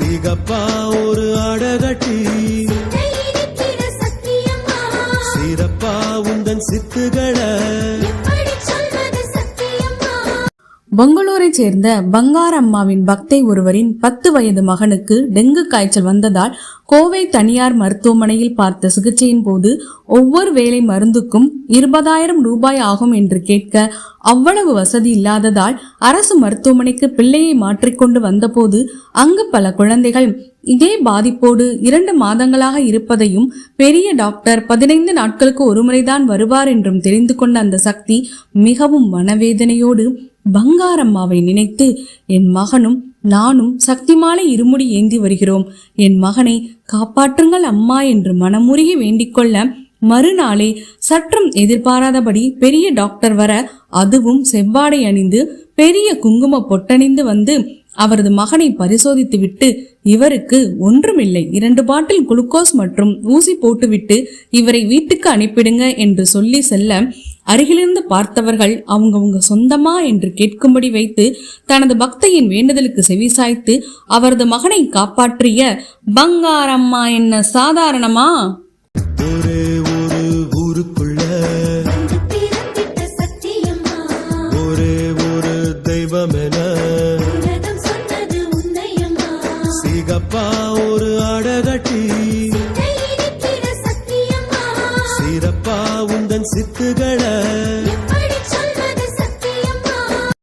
சிகப்பா ஒரு அடகட்டி. சிறப்பா உந்தன் சித்துகளை. பெங்களூரை சேர்ந்த பங்காரம்மாவின் பக்தை ஒருவரின் பத்து வயது மகனுக்கு டெங்கு காய்ச்சல் வந்ததால் கோவை தனியார் மருத்துவமனையில் பார்த்த சிகிச்சையின் போது ஒவ்வொரு வேலை மருந்துக்கும் இருபதாயிரம் ரூபாய் ஆகும் என்று கேட்க அவ்வளவு வசதி இல்லாததால் அரசு மருத்துவமனைக்கு பிள்ளையை மாற்றிக்கொண்டு வந்தபோது அங்கு பல குழந்தைகள் இதே பாதிப்போடு இரண்டு மாதங்களாக இருப்பதையும் பெரிய டாக்டர் பதினைந்து நாட்களுக்கு ஒருமுறைதான் வருவார் என்றும் தெரிந்து கொண்ட அந்த சக்தி மிகவும் மனவேதனையோடு பங்காரம்மாவை நினைத்து என் மகனும் நானும் சக்திமாலை இருமுடி ஏந்தி வருகிறோம். என் மகனை காப்பாற்றுங்கள் அம்மா என்று மனமுருகி வேண்டிக்கொள்ள மறுநாளே சற்றும் எதிர்பாராதபடி பெரிய டாக்டர் வர அதுவும் செவ்வாடை அணிந்து பெரிய குங்கும பொட்டணிந்து வந்து அவரது மகனை பரிசோதித்துவிட்டு இவருக்கு ஒன்றுமில்லை. இரண்டு பாட்டில் குளுக்கோஸ் மற்றும் ஊசி போட்டுவிட்டு இவரை வீட்டுக்கு அனுப்பிடுங்க என்று சொல்லி செல்ல அருகிலிருந்து பார்த்தவர்கள் அவங்கவங்க சொந்தமா என்று கேட்கும்படி வைத்து தனது பக்தையின் வேண்டுதலுக்கு செவிசாய்த்து அவரது மகனை காப்பாற்றிய பங்காரம்மா என்ன சாதாரணமா? ஒரே ஒரு ஊருக்குள்ள உந்தன் சித்துகள.